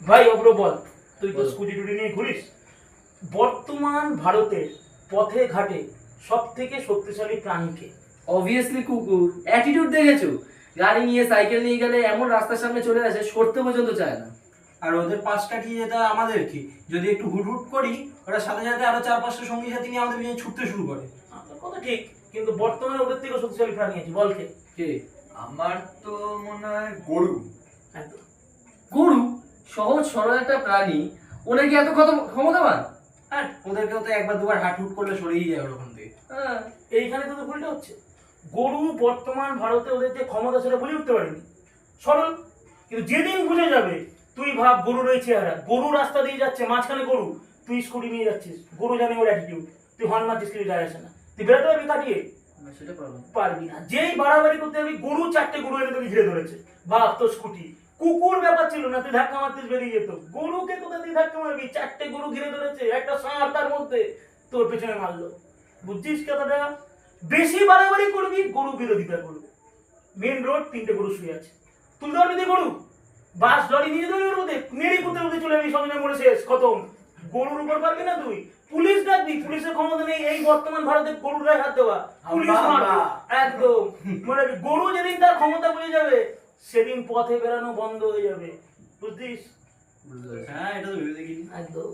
ভাই অব্র বল। তুই তো স্কুটি টুটি নিয়ে ঘুরিস। বর্তমান ভারতে পথে ঘাটে সব থেকে শক্তিশালী প্রাণীকে? অবভিয়াসলি কুকুর। অ্যাটিটিউড দেখেছ? গাড়ি নিয়ে সাইকেল নিয়ে গেলে এমন রাস্তার সামনে চলে আসে সরতে পর্যন্ত চায় না। আর ওদের পাশ কাটিয়ে যেতে আমাদের কি? যদি একটু হুট হুট করি ওরা সাথে সাথে আরও চার পাঁচটা সঙ্গী সাথী নিয়ে আমাদের পিছনে ছুটতে শুরু করে। কথা ঠিক কিন্তু বর্তমানে ওদের থেকে শক্তিশালী প্রাণী আছে বল কে? কে? আমার তো মনে হয় গরু। একদম। গরু সহজ সরল একটা প্রাণী ওনার কি এত ক্ষত- ক্ষমতাবান? হ্যাঁ ওদেরকেও তো একবার দুবার হাট হুট করলে সরেই যায় ওরকম থেকে হ্যাঁ। এইখানে তো ভুলটা হচ্ছে। গরু বর্তমান ভারতে ওদের যে ক্ষমতা সেটা বুঝে উঠতে পারেনি। সরল কিন্তু যেদিন বুঝে যাবে তুই ভাব গরুর ওই চেহারা। গরু রাস্তা দিয়ে যাচ্ছে মাঝখানে গরু। তুই স্কুটি নিয়ে যাচ্ছিস গরু জানে ওর অ্যাটিটিউড তুই হর্ন মারছিস কিছু যায় আসে না। তুই বেরোতে পারবি কাটিয়ে? সেটা পারব না। যেই বাড়াবাড়ি করতে যাবি গরু চারটে গরু এনে তোকে ঘিরে ধরেছে। ভাব তো স্কুটি। কুকুর ব্যাপার ছিল না তুই ধাক্কা মারতিস বেরিয়ে যেত। গরুকে কোথা দিয়ে ধাক্কা মারবি চারটে গরু ঘিরে ধরেছে একটা ষাঁড় তার মধ্যে তোর পেছনে মারলো। বুঝছিস কথাটা? বেশি বাড়াবাড়ি করবি গরু বিরোধিতা করবে। মেন রোড তিনটে গরু শুয়ে আছে। তুলতে পারবি তুই গরু? বাস লরি নিয়ে যাবি ওর মধ্যে মেরে কুত্তে কুত্তে চলে যাবি সঙ্গে মরে শেষ খতম। গরুর উপর পারবি না তুই? পুলিশ ডাকবি পুলিশের ক্ষমতা নেই এই বর্তমান ভারতে গরুর হাত দেওয়া। পুলিশ। একদম মনে গরু যেদিন তার ক্ষমতা বুঝে যাবে সেদিন পথে বেরানো বন্ধ হয়ে যাবে। বুঝছিস হ্যাঁ এটা তো ভেবে দেখিনি। একদম।